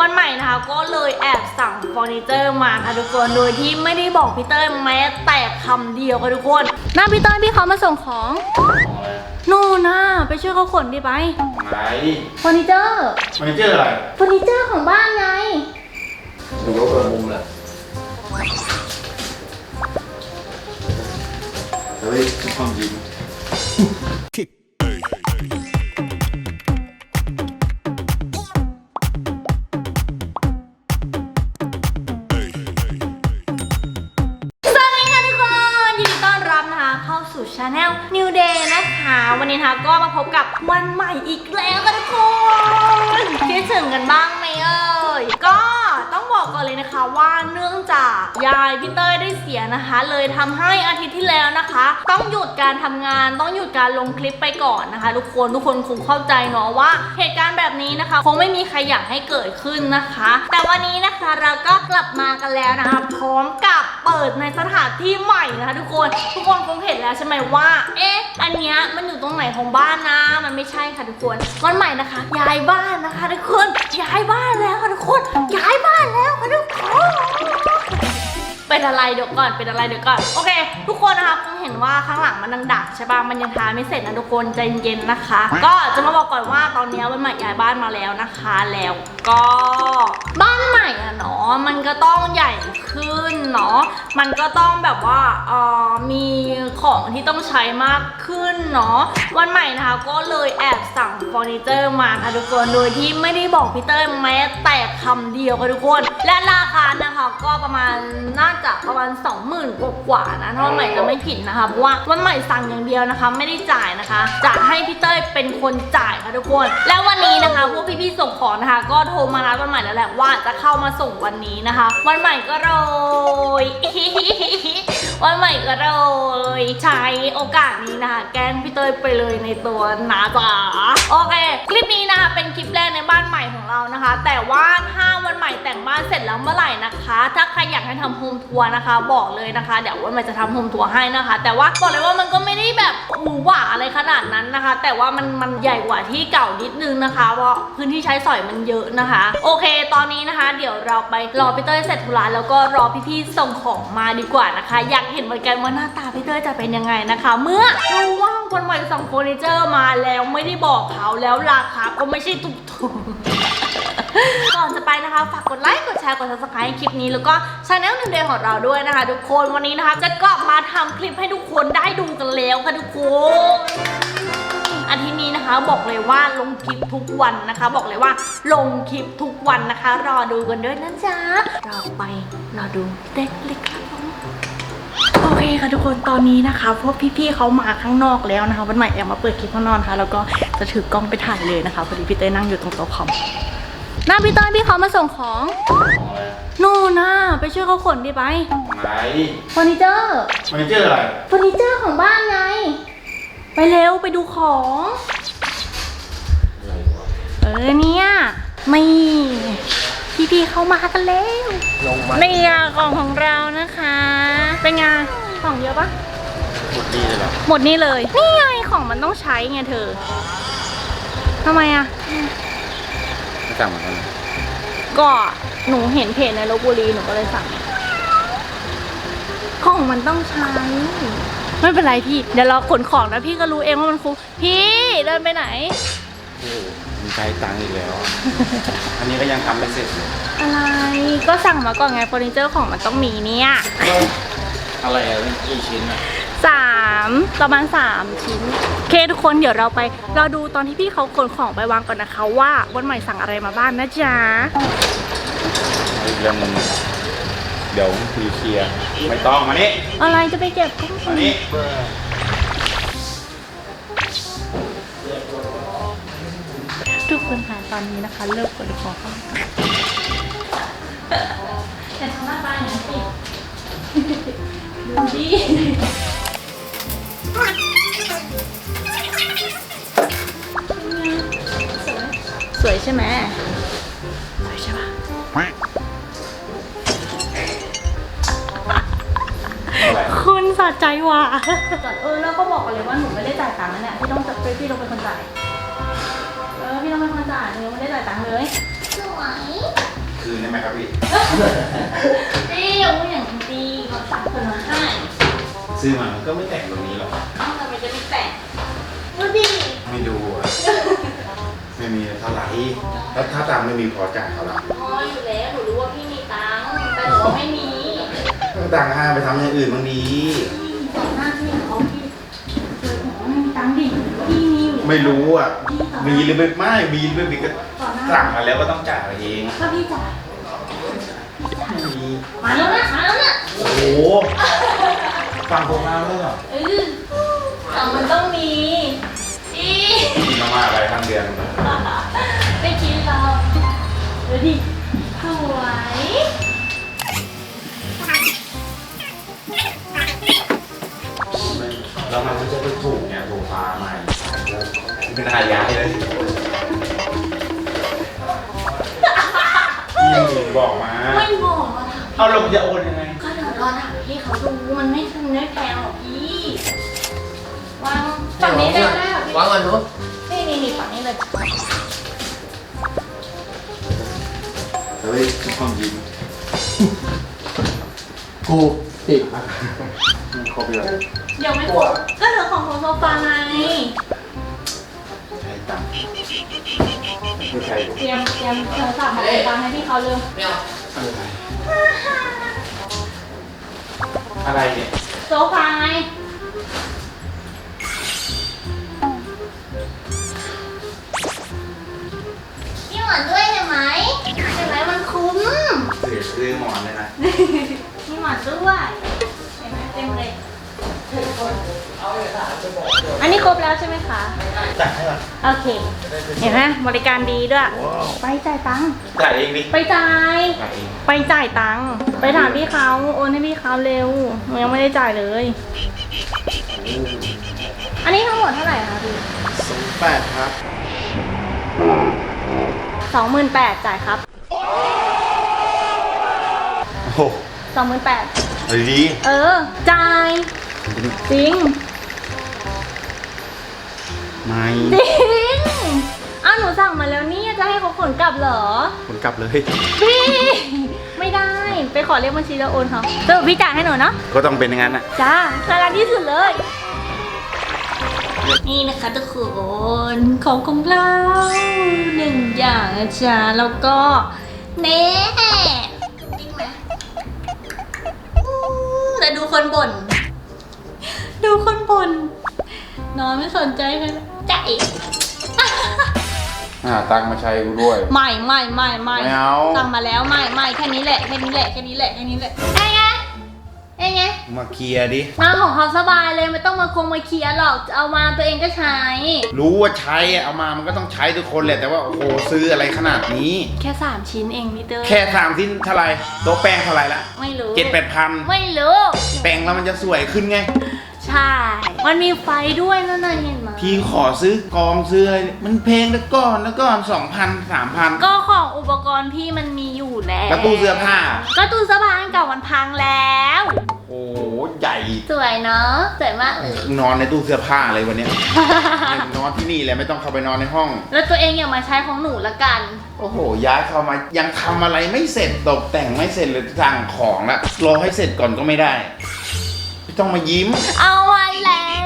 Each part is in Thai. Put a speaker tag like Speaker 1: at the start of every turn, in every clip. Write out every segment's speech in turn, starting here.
Speaker 1: วันใหม่นะคะก็เลยแอบสั่งเฟอร์นิเจอร์มาค่ะทุกคนโดยที่ไม่ได้บอกพี่เต้ยแม้แต่คำเดียวค่ะทุกคนน้าพี่เต้ยพี่เขามาส่งของ
Speaker 2: ของอะไร
Speaker 1: นู่นน่ะไปช่วยเขาขนดิไป
Speaker 2: ไหน
Speaker 1: เฟอร์นิเจอร์
Speaker 2: มันเจออะไร
Speaker 1: เฟอร์นิเจอร์ของบ้านไง
Speaker 2: ดูว่าเปิดมุมแหละเฮ้ยความ
Speaker 1: ก็มาพบกับวันใหม่อีกแล้วค่ะทุกคนคิดถึงกันบ้างไหมเอ่ยก็ต้องบอกก่อนเลยนะคะว่าเนื่องจากยายพี่เต้ยได้เสียนะคะ เลยทำให้อาทิตย์ที่แล้วนะคะ ต้องหยุดการทำงานต้องหยุดการลงคลิปไปก่อนนะคะ ทุกคนทุกคนคงเข้าใจเนาะว่า เหตุการณ์แบบนี้นะคะ คงไม่มีใครอยากให้เกิดขึ้นนะคะ แต่วันนี้นะคะเราก็กลับมากันแล้วนะคะ พร้อมกับ เปิดในสถานที่ใหม่นะคะทุกคน ทุกคนคงเห็นแล้วใช่ไหมว่า เอ๊ะ อันเนี้ยมันอยู่ตรงไหนของบ้านนะ มันไม่ใช่ค่ะทุกคนวันใหม่นะคะ ย้ายบ้านนะคะทุกคน ย้ายบ้านแล้วค่ะทุกคน ย้ายบ้านแล้วค่ะทุกคนเป็นอะไรเดี๋ยวก่อนเป็นอะไรเดี๋ยวก่อนโอเค ทุกคนนะคะคงเห็นว่าข้างหลังมันดังดักใช่ปะมันยังทาไม่เสร็จนะทุกคนใจเย็นๆนะคะ ก็จะมาบอกก่อนว่าตอนนี้วันใหม่ย้ายบ้านมาแล้วนะคะแล้วก็บ้านใหม่อะเนาะมันก็ต้องใหญ่ขึ้นเนาะมันก็ต้องแบบว่าเอ่อมีของที่ต้องใช้มากขึ้นเนาะวันใหม่นะคะก็เลยแอบสั่งเฟอร์นิเจอร์มาค่ะทุกคนโดยที่ไม่ได้บอกพี่เต้ยแม้แต่คำเดียวค่ะทุกคน และราคานะคะก็ประมาณน่าจะประมาณ 20,000กว่ากว่าๆนะถ้าวันใหม่จะไม่ผิดนะคะเพราะว่าวันใหม่สั่งอย่างเดียวนะคะ ไม่ได้จ่ายนะคะ จะให้พี่เต้ยเป็นคนจ่ายค่ะทุกคน แล้ววันนี้นะคะพวกพี่ๆส่งของนะคะก็โทรมานัดวันใหม่แล้วแหละว่าจะเข้ามาส่งวันนี้นะคะ วันใหม่ก็โรยวันใหม่ก็เลยใช้โอกาสนี้นะคะแกล้งพี่เตยไปเลยในตัวนะจ๊ะโอเค คลิปนี้นะคะเป็นคลิปแรกในบ้านใหม่ของเรานะคะ แต่ว่าถ้าวันใหม่แต่งบ้านเสร็จแล้วเมื่อไหร่นะคะ ถ้าใครอยากให้ทำโฮมทัวร์นะคะ บอกเลยนะคะเดี๋ยววันใหม่จะทำโฮมทัวร์ให้นะคะ แต่ว่าบอกเลยว่ามันก็ไม่ได้แบบหรูหราอะไรขนาดนั้นนะคะ แต่ว่ามันมันใหญ่กว่าที่เก่านิดนึงนะคะ เพราะพื้นที่ใช้สอยมันเยอะนะคะ โอเค ตอนนี้นะคะ เดี๋ยวเราไปรอพี่เต้ยเสร็จธุระแล้วก็รอพี่ๆส่งของมาดีกว่านะคะ อยากเห็นเหมือนกันว่าหน้าตาพี่เต้ยจะเป็นยังไงนะคะ เมื่อรู้ว่าคนใหม่สั่งเฟอร์นิเจอร์มาแล้วไม่ได้บอกเขาแล้วราคาก็ไม่ใช่ถูกๆก่อนจะไปนะคะ ฝากกดไลค์กดแชร์กด subscribe ให้คลิปนี้แล้วก็ช anel หนึ่งเดียวของเราด้วยนะคะ ทุกคนวันนี้นะคะจะกลับมาทำคลิปให้ทุกคนได้ดูกันแล้วค่ะทุกคน อาทิตย์นี้นะคะ บอกเลยว่าลงคลิปทุกวันนะคะ บอกเลยว่าลงคลิปทุกวันนะคะ รอดูกันด้วยนะจ๊ะเราไปรอดูเด็กเล็กครับผมโอเคค่ะทุกคนตอนนี้นะคะพวกพี่ๆเขามาข้างนอกแล้วนะคะวันใหม่แอบมาเปิดคลิปข้างนอกนะคะแล้วก็จะถือกล้องไปถ่ายเลยนะคะพอดีพี่เต้ยนั่งอยู่ตรงโต๊ะคอมหน้าพี่เต้ยพี่เขามาส่งของ
Speaker 2: ของอะไร
Speaker 1: นู่นน่ะไปช่วยเขาขนดิไป
Speaker 2: ไหน
Speaker 1: เฟอร์นิเจอร์
Speaker 2: มันเจออะไร
Speaker 1: เฟอร์นิเจอร์ของบ้านไงไป เร็วไปดูของ
Speaker 2: อะไรวะ
Speaker 1: เออเนี่ยไม่พี่ๆเข้ามากันแล้ว
Speaker 2: ลงมา
Speaker 1: เนี่ยกล่องของเรานะคะ เป็นไงของเยอะปะ
Speaker 2: หมดดีเลยเหรอ
Speaker 1: หมดนี่เลย นี่ไงของมันต้องใช้ไงเธอทำไมอะ
Speaker 2: ไม่สั่งเหมือนกัน
Speaker 1: ก็หนูเห็นเพจในลบบุรีหนูก็เลยสั่ง ของมันต้องใช้ ไม่เป็นไรพี่ เดี๋ยวเราขนของแล้วพี่ก็รู้เองว่ามันคุ้มพี่เดินไปไหน
Speaker 2: โอ้มีใช้ตังค์อีกแล้ว อันนี้ก็ยังทำไม่เสร็จเลย
Speaker 1: อะไรก็สั่งมาก่อนไงเฟอร์นิเจอร์ของมันต้องมีเนี่ย
Speaker 2: อะไรอะนี่กี่ชิ้นอะ
Speaker 1: สามประมาณสามชิ้นโอเคทุกคนเดี๋ยวเราไปเราดูตอนที่พี่เขาขนของไปวางก่อนนะคะ ว่าวันใหม่สั่งอะไรมาบ้างนะจ๊ะ
Speaker 2: อีกเรื่องหนึง เดี๋ยวคุยเคลียร์ไม่ต้องมานี่
Speaker 1: อะไรจะไปเก็บก็
Speaker 2: มานี่
Speaker 1: ทุกคนค่ะตอนนี้นะคะเลิกขนของแต่ทำหน้าตาอย่างนี้สิดูดิสวยใช่ไหมสวยใช่ปะ
Speaker 2: อะไร
Speaker 1: คุณสะใจว่ะเออแล้วก็บอกกันเลยว่าหนูไม่ได้จ่ายตังค์นะเนี่ยพี่ต้องจับพี่ต้องเป็นคนจ่ายเออพี่ต้องเป็นคนจ่ายหนูยังไม่ได้จ่ายตังค์เลย
Speaker 3: สวย
Speaker 2: ไหมครับพี่
Speaker 1: พี่อย่าพูดอย่างนี้ดีเขาสั่งคนมาให้
Speaker 2: ซื้อมามันก็ไม่แต่งตรงนี้หรอก
Speaker 1: เอ้าทำไมจะไม่แต่งดูดิ
Speaker 2: ไม่ดูอะไม่มีเท่าไหร่แล้วถ้าตังค์ไม่มีพอจ่ายเขาละ
Speaker 1: พออยู่แล้วหนูรู้ว่าพี่มีตังค์แต่หนูว่าไม่มี
Speaker 2: ถ้าตังค์ห้าไปทำอย่างอื่นบางดี
Speaker 1: ต่อหน้าพี่เขาพี่เจอของไม่มีตังค์ดิพี่มีอยู่
Speaker 2: ไม่รู้อะ มีหรือไม่ไม่มีหรือไม่มีก็
Speaker 1: ต่อหน้า
Speaker 2: สั่งมาแล้วก็ต้องจ่ายเอง
Speaker 1: ถ้าพี่จ่าย
Speaker 2: ไม่มี
Speaker 1: มาแล้วนะมาแล้วนะ
Speaker 2: โอ้โหฟังโครงงานเลยเหรอ
Speaker 1: เออแต่มันต้องมีพี่
Speaker 2: กินมาม่าอะไรทั้งเดือน
Speaker 1: ไม่คิดเราดูดิ
Speaker 2: แล้วมันก็จะไปถูกเนี่ยโซฟาใหม่เป็นอาย้ายเลยพี่บอกมา
Speaker 1: ไม่บอกอะ
Speaker 2: เอาเราจะโอนยังไง
Speaker 1: ก็เดี๋ยวรอถามพี่เขาดูมันไม่ทำได้แพงหรอกพี่วางฝั่งนี้เลยก็ได้ค่ะพี่
Speaker 3: วางก่อนหนู
Speaker 1: นี่นี่นี่ฝั่งนี้เลย
Speaker 2: เฮ้ยทุกคนยิ้ม
Speaker 3: กูติด
Speaker 2: ครบเลย
Speaker 1: เดี๋ยวไม่ครบก็เหลือของของโซฟาไง
Speaker 2: ใช้ตังค์ไม่ใช่
Speaker 1: เตรียมเตรียมโทรศัพท์มาติดตามให้พี่เขาเร็ว
Speaker 3: ไม่เอา
Speaker 2: อะไรอะไรเนี่ย
Speaker 1: โซฟาไงพี่หวานด้วยเห็นไหมเห็นไหมมันคุ้ม
Speaker 2: ซื้อซื้อหมอนเลยนะ
Speaker 1: พี่หวานด้วยเห็นไหมเต็มเลย อันนี้ครบแล้วใช่ไหมคะ
Speaker 2: จ่ายให้ก่อน
Speaker 1: โอเคเห็นไหมบริการดีด้วย ไปจ่ายตังค์
Speaker 2: จ่ายเองดิ
Speaker 1: ไปจ่าย
Speaker 2: จ่ายเอง
Speaker 1: ไปจ่ายตังค์ ไปถามพี่เขาโอนให้พี่เขาเร็วหนูยังไม่ได้จ่ายเลย อันนี้ทั้งหมดเท่าไหร่คะพี่
Speaker 2: สองแปดครับ
Speaker 1: สองหมื่นแปดจ่ายครับ
Speaker 2: โอ้โห
Speaker 1: สองหมื่นแปด
Speaker 2: เอาดี
Speaker 1: เออ จ่าย จริง
Speaker 2: ไม่
Speaker 1: จริงอ้าวหนูสั่งมาแล้วนี่จะให้เขาขนกลับเหรอ
Speaker 2: คนกลับเลย
Speaker 1: พี่ ไม่ได้ ไปขอเรียกบัญชีแล้วโอนเขาสรุปพี่จ่ายให้หนูเนาะ
Speaker 2: ก็ต้องเป็นอย่างนั้นอะ
Speaker 1: จ้าน่ารักที่สุดเลย นี่นะคะทุกคนของของเราหนึ่งอย่างนะจ๊ะแล้วก็เน่จริงไหมอู้แล้ว ดูคนบ่น ดูคนบ่นนอนไม่สนใจกันใจ
Speaker 2: อ่าตังค์มาใช้กูด้วย
Speaker 1: ไม่ไม่ไม่ไม่
Speaker 2: ไม่เอา
Speaker 1: สั่งมาแล้วไม่ไม่แค่นี้แหละแค่นี้แหละแค่นี้แหละแค่นี้แหละ ไอ้ไงไอ้ไง
Speaker 2: มาเคลียร์ดิ
Speaker 1: มาของเขาสบายเลยไม่ต้องมาคงมาเคลียร์หรอกเอามาตัวเองก็ใช้
Speaker 2: รู้ว่าใช้อะเอามามันก็ต้องใช้ทุกคนแหละแต่ว่าโอ้โหซื้ออะไรขนาดนี้
Speaker 1: แค่สามชิ้นเองพี่เตอร์
Speaker 2: แค่สามสิ้นเท่าไหร่โต๊ะแป้งเท่าไหร่ละ
Speaker 1: ไม่รู้
Speaker 2: เจ็ดแปดพัน
Speaker 1: ไม่รู้
Speaker 2: แป้งแล้วมันจะสวยขึ้นไง
Speaker 1: ใช่ มันมีไฟด้วยนั่นน่ะเห็นไหม
Speaker 2: พี่ขอซื้อกองซื้ออะไรเนี่ยมันเพลงแล้วก่อนแล้วก่อนสองพันสามพัน
Speaker 1: ก็ของอุปกรณ์พี่มันมีอยู่แล้ว
Speaker 2: แล้วตู้เสื้อผ้า
Speaker 1: ก็ตู้เสื้อผ้าอันเก่ามันพังแล้ว
Speaker 2: โอ้โหใหญ่
Speaker 1: สวยเนาะสวยมากเลย
Speaker 2: นอนในตู้เสื้อผ้าเลยวันเนี้ย นอนที่นี่แหละไม่ต้องเข้าไปนอนในห้อง
Speaker 1: แล้วตัวเองอย่ามาใช้ของหนูละกัน
Speaker 2: โอ้โหย้ายเข้ามายังทำอะไรไม่เสร็จตกแต่งไม่เสร็จเลยสั่งของละรอให้เสร็จก่อนก็ไม่ได้ไม่ต้องมายิ้ม
Speaker 1: เอามาแล้ว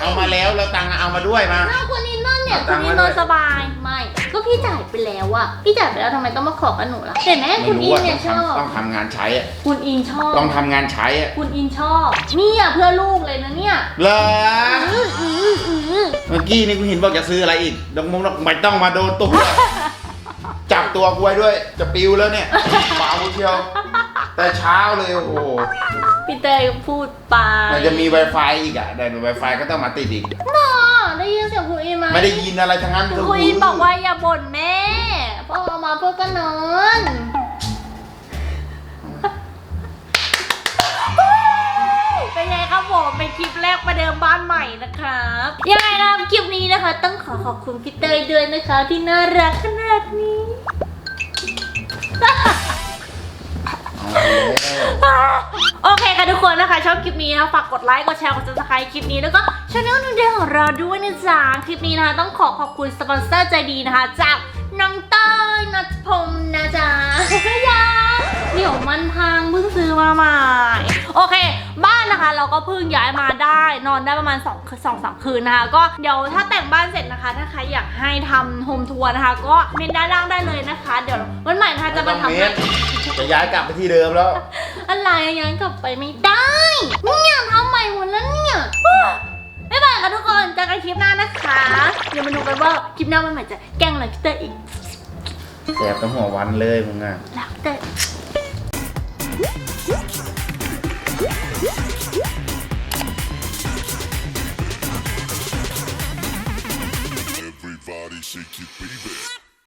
Speaker 2: เอามาแล้วแล้วตังค์เอามาด้วยมา
Speaker 1: ถ้าคุณอินนอนเนี่ย
Speaker 2: เอา
Speaker 1: คุ
Speaker 2: ตั
Speaker 1: ณ
Speaker 2: งค์
Speaker 1: อิน
Speaker 2: มานด้วย
Speaker 1: อนสบายไม่ ก็พี่จ่ายไปแล้วอะพี่จ่ายไปแล้วทำไมต้องมาขอกับหนูล่ะเห็นไหม
Speaker 2: ไม่
Speaker 1: คุณ
Speaker 2: รู้
Speaker 1: อิน
Speaker 2: ว่า
Speaker 1: เนี่
Speaker 2: ต้
Speaker 1: ย
Speaker 2: อง
Speaker 1: ชอบ
Speaker 2: ทำต้องทำงานใช้อะ
Speaker 1: คุณอินชอบ
Speaker 2: ต้องทำงานใช้อะ
Speaker 1: คุณอินชอบเนี่ยเพื่อลูกเลยนะเนี่ย
Speaker 2: เหรอ
Speaker 1: อืออืออือ
Speaker 2: เมื่อกี้นี่กูเห็นบอกจะซื้ออะไรอีกดอกมงดอกไม่ต้องมาโดนตัวจับตัวกูไว้ด้วย จะปิวแล้วเนี่ยเปล่าเชียว แต่เช้าเลยโอ้โห
Speaker 1: พี่เตยพูดไป
Speaker 2: มันจะมี Wi-Fi อีกอะแต่ Wi-Fi ก็ต้องมาติดอีก
Speaker 1: น่อ ได้ยินเสียงคุณอินไหม
Speaker 2: ไม่ได้ยินอะไรทั้งนั้น
Speaker 1: คุณอินบอกว่าอย่าบ่นแม่พ่อเอามาเพื่อก็นอนเป็นไงครับผมเป็นคลิปแรกประเดิมบ้านใหม่นะครับยังไงนะครับคลิปนี้นะคะ ต้องขอขอบคุณพี่เตยด้วยนะคะ ที่น่ารักขนาดนี้ โอเคค่ะทุกคนนะคะ ชอบคลิปนี้นะคะฝากกดไลค์ กดแชร์ กด subscribe คลิปนี้แล้วก็ช่องนูนเดของเราด้วยนะจ๊ะคลิปนี้นะคะต้องขอขอบคุณสปอนเซอร์ใจดีนะคะ จากน้องเต้ยนัทพงศ์นะจ๊ะยายดี๋ยวมันพังเพิ่งซื้อมาใหม่โอเค บ้านนะคะ เราก็เพิ่งย้ายมาได้นอนได้ประมาณ2องสองสามคืนนะคะ ก็เดี๋ยวถ้าแต่งบ้านเสร็จนะคะ ถ้าใครอยากให้ทำโฮมทัวร์นะคะ ก็เมนด้านล่างได้เลยนะคะ เดี๋ยววันใหม่นะคะจะมาทำให้
Speaker 2: ตรจะย้ายกลับไปที่เดิมแล้ว
Speaker 1: อะไรยัอนกลับไปไม่ได้เนี่ยทำใหม่หมดแล้วเนี่ยบ๊ายบายค่ะทุกคนเจอกันคลิปหน้านะคะอย่ายวมาดูกันว่าคลิปหน้ามันหมายจะแกล้งอะไรพี่เตอร์อีก
Speaker 2: แสบตั้งหัววันเลยมึงอะ
Speaker 1: รักเตอร์